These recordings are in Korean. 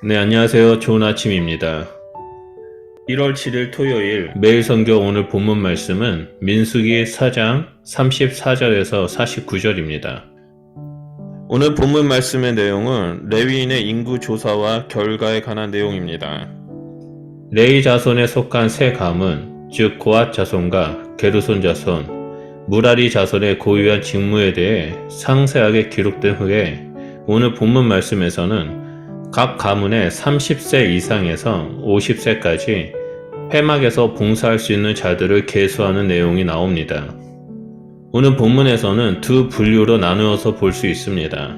네, 안녕하세요. 좋은 아침입니다. 1월 7일 토요일 매일 성경 오늘 본문 말씀은 민수기 4장 34절에서 49절입니다. 오늘 본문 말씀의 내용은 레위인의 인구 조사와 결과에 관한 내용입니다. 레위 자손에 속한 세 가문, 즉 고앗 자손과 게르손 자손, 무라리 자손의 고유한 직무에 대해 상세하게 기록된 후에 오늘 본문 말씀에서는 각 가문의 30세 이상에서 50세까지 회막에서 봉사할 수 있는 자들을 계수하는 내용이 나옵니다. 오늘 본문에서는 두 분류로 나누어서 볼 수 있습니다.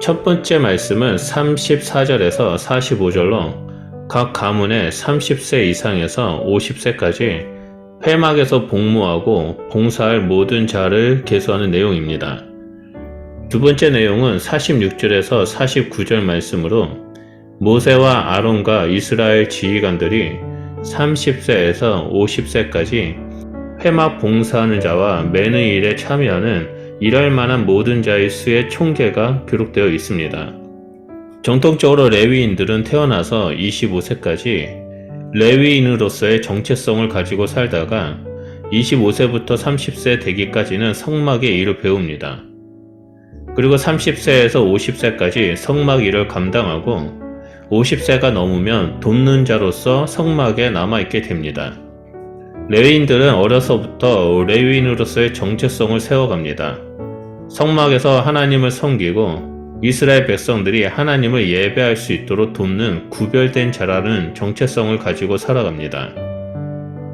첫 번째 말씀은 34절에서 45절로 각 가문의 30세 이상에서 50세까지 회막에서 복무하고 봉사할 모든 자를 계수하는 내용입니다. 두 번째 내용은 46절에서 49절 말씀으로 모세와 아론과 이스라엘 지휘관들이 30세에서 50세까지 회막 봉사하는 자와 매는 일에 참여하는 일할 만한 모든 자의 수의 총계가 기록되어 있습니다. 정통적으로 레위인들은 태어나서 25세까지 레위인으로서의 정체성을 가지고 살다가 25세부터 30세 되기까지는 성막의 일을 배웁니다. 그리고 30세에서 50세까지 성막 일을 감당하고 50세가 넘으면 돕는 자로서 성막에 남아있게 됩니다. 레위인들은 어려서부터 레위인으로서의 정체성을 세워갑니다. 성막에서 하나님을 섬기고 이스라엘 백성들이 하나님을 예배할 수 있도록 돕는 구별된 자라는 정체성을 가지고 살아갑니다.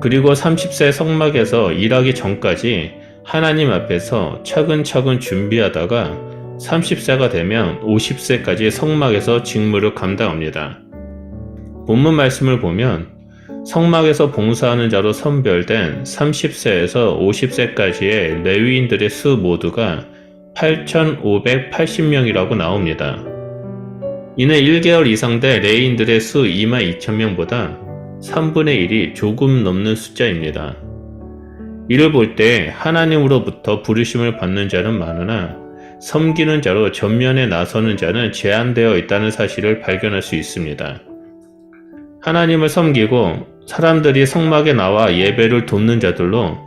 그리고 30세 성막에서 일하기 전까지 하나님 앞에서 차근차근 준비하다가 30세가 되면 50세까지 성막에서 직무를 감당합니다. 본문 말씀을 보면 성막에서 봉사하는 자로 선별된 30세에서 50세까지의 레위인들의 수 모두가 8,580명이라고 나옵니다. 이는 1개월 이상 된 레인들의 수 2만 2천명보다 3분의 1이 조금 넘는 숫자입니다. 이를 볼 때 하나님으로부터 부르심을 받는 자는 많으나 섬기는 자로 전면에 나서는 자는 제한되어 있다는 사실을 발견할 수 있습니다. 하나님을 섬기고 사람들이 성막에 나와 예배를 돕는 자들로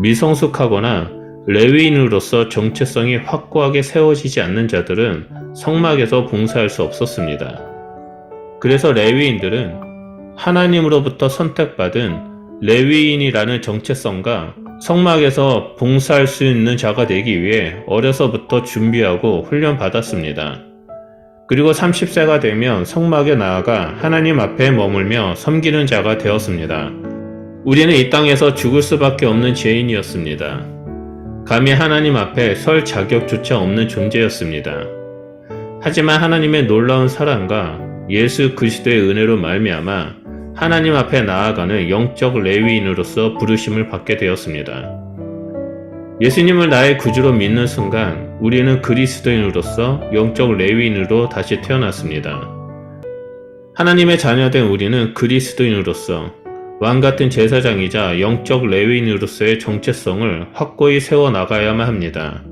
미성숙하거나 레위인으로서 정체성이 확고하게 세워지지 않는 자들은 성막에서 봉사할 수 없었습니다. 그래서 레위인들은 하나님으로부터 선택받은 레위인이라는 정체성과 성막에서 봉사할 수 있는 자가 되기 위해 어려서부터 준비하고 훈련받았습니다. 그리고 30세가 되면 성막에 나아가 하나님 앞에 머물며 섬기는 자가 되었습니다. 우리는 이 땅에서 죽을 수밖에 없는 죄인이었습니다. 감히 하나님 앞에 설 자격조차 없는 존재였습니다. 하지만 하나님의 놀라운 사랑과 예수 그리스도의 은혜로 말미암아 하나님 앞에 나아가는 영적 레위인으로서 부르심을 받게 되었습니다. 예수님을 나의 구주로 믿는 순간 우리는 그리스도인으로서 영적 레위인으로 다시 태어났습니다. 하나님의 자녀된 우리는 그리스도인으로서 왕 같은 제사장이자 영적 레위인으로서의 정체성을 확고히 세워 나가야만 합니다.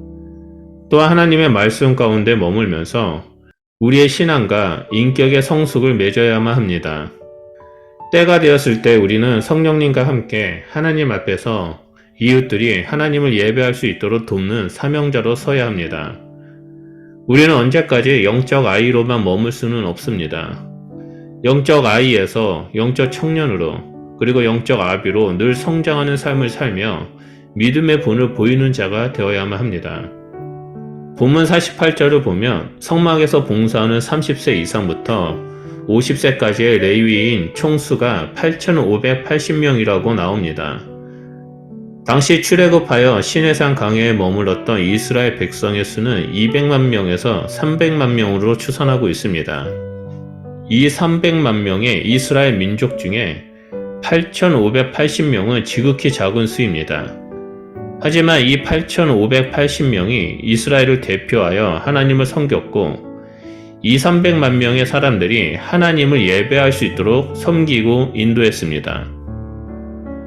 또한 하나님의 말씀 가운데 머물면서 우리의 신앙과 인격의 성숙을 맺어야만 합니다. 때가 되었을 때 우리는 성령님과 함께 하나님 앞에서 이웃들이 하나님을 예배할 수 있도록 돕는 사명자로 서야 합니다. 우리는 언제까지 영적 아이로만 머물 수는 없습니다. 영적 아이에서 영적 청년으로 그리고 영적 아비로 늘 성장하는 삶을 살며 믿음의 본을 보이는 자가 되어야만 합니다. 본문 48절을 보면 성막에서 봉사하는 30세 이상부터 50세까지의 레위인 총수가 8,580명이라고 나옵니다. 당시 출애굽하여 시내산 강해에 머물렀던 이스라엘 백성의 수는 200만 명에서 300만 명으로 추산하고 있습니다. 이 300만 명의 이스라엘 민족 중에 8,580명은 지극히 작은 수입니다. 하지만 이 8,580명이 이스라엘을 대표하여 하나님을 섬겼고 이 300만 명의 사람들이 하나님을 예배할 수 있도록 섬기고 인도했습니다.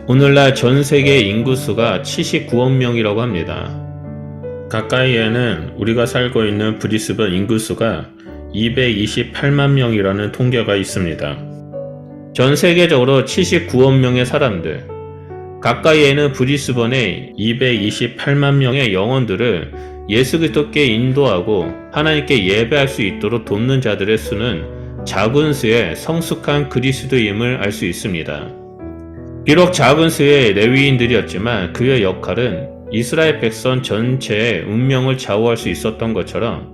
오늘날 전 세계 인구수가 79억 명이라고 합니다. 가까이에는 우리가 살고 있는 브리스번 인구수가 228만 명이라는 통계가 있습니다. 전 세계적으로 79억 명의 사람들, 가까이에는 브리스번에 228만 명의 영혼들을 예수 그리스도께 인도하고 하나님께 예배할 수 있도록 돕는 자들의 수는 작은 수의 성숙한 그리스도임을 알 수 있습니다. 비록 작은 수의 레위인들이었지만 그의 역할은 이스라엘 백성 전체의 운명을 좌우할 수 있었던 것처럼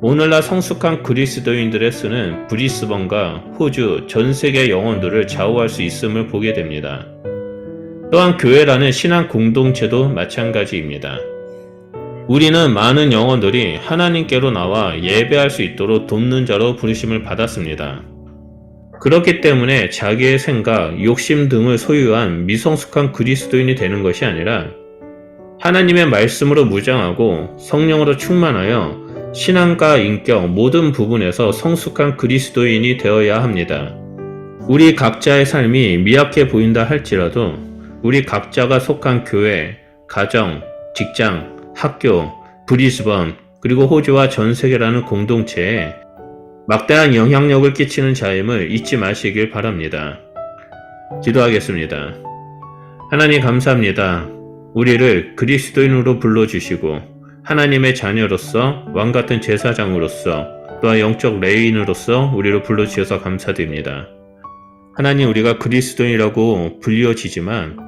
오늘날 성숙한 그리스도인들의 수는 브리스번과 호주 전 세계 영혼들을 좌우할 수 있음을 보게 됩니다. 또한 교회라는 신앙 공동체도 마찬가지입니다. 우리는 많은 영혼들이 하나님께로 나와 예배할 수 있도록 돕는 자로 부르심을 받았습니다. 그렇기 때문에 자기의 생각, 욕심 등을 소유한 미성숙한 그리스도인이 되는 것이 아니라 하나님의 말씀으로 무장하고 성령으로 충만하여 신앙과 인격 모든 부분에서 성숙한 그리스도인이 되어야 합니다. 우리 각자의 삶이 미약해 보인다 할지라도 우리 각자가 속한 교회, 가정, 직장, 학교, 브리스번, 그리고 호주와 전 세계라는 공동체에 막대한 영향력을 끼치는 자임을 잊지 마시길 바랍니다. 기도하겠습니다. 하나님 감사합니다. 우리를 그리스도인으로 불러주시고 하나님의 자녀로서 왕같은 제사장으로서 또한 영적 레인으로서 우리를 불러주셔서 감사드립니다. 하나님 우리가 그리스도인이라고 불려지지만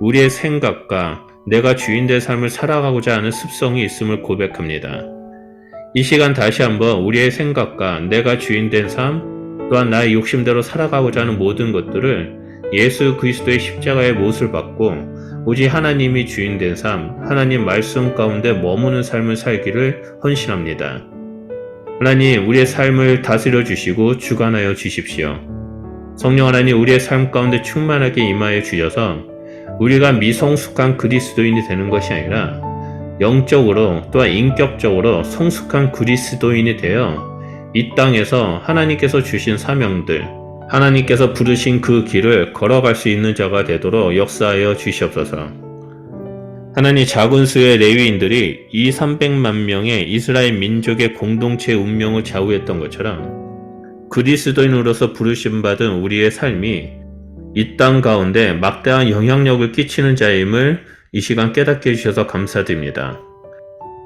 우리의 생각과 내가 주인 될 삶을 살아가고자 하는 습성이 있음을 고백합니다. 이 시간 다시 한번 우리의 생각과 내가 주인 된 삶, 또한 나의 욕심대로 살아가고자 하는 모든 것들을 예수 그리스도의 십자가의 못을 받고 오직 하나님이 주인 된 삶, 하나님 말씀 가운데 머무는 삶을 살기를 헌신합니다. 하나님, 우리의 삶을 다스려 주시고 주관하여 주십시오. 성령 하나님, 우리의 삶 가운데 충만하게 임하여 주셔서 우리가 미성숙한 그리스도인이 되는 것이 아니라 영적으로 또한 인격적으로 성숙한 그리스도인이 되어 이 땅에서 하나님께서 주신 사명들, 하나님께서 부르신 그 길을 걸어갈 수 있는 자가 되도록 역사하여 주시옵소서. 하나님 작은 수의 레위인들이 이 300만 명의 이스라엘 민족의 공동체 운명을 좌우했던 것처럼 그리스도인으로서 부르심 받은 우리의 삶이 이 땅 가운데 막대한 영향력을 끼치는 자임을 이 시간 깨닫게 해주셔서 감사드립니다.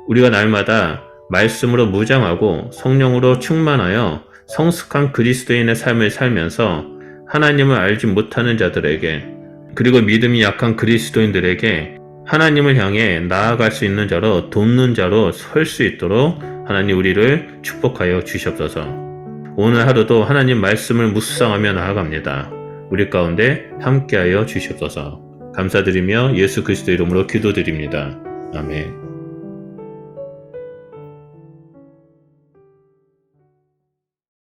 우리가 날마다 말씀으로 무장하고 성령으로 충만하여 성숙한 그리스도인의 삶을 살면서 하나님을 알지 못하는 자들에게 그리고 믿음이 약한 그리스도인들에게 하나님을 향해 나아갈 수 있는 자로 돕는 자로 설 수 있도록 하나님 우리를 축복하여 주시옵소서. 오늘 하루도 하나님 말씀을 묵상하며 나아갑니다. 우리 가운데 함께하여 주시옵소서. 감사드리며 예수 그리스도 이름으로 기도드립니다. 아멘.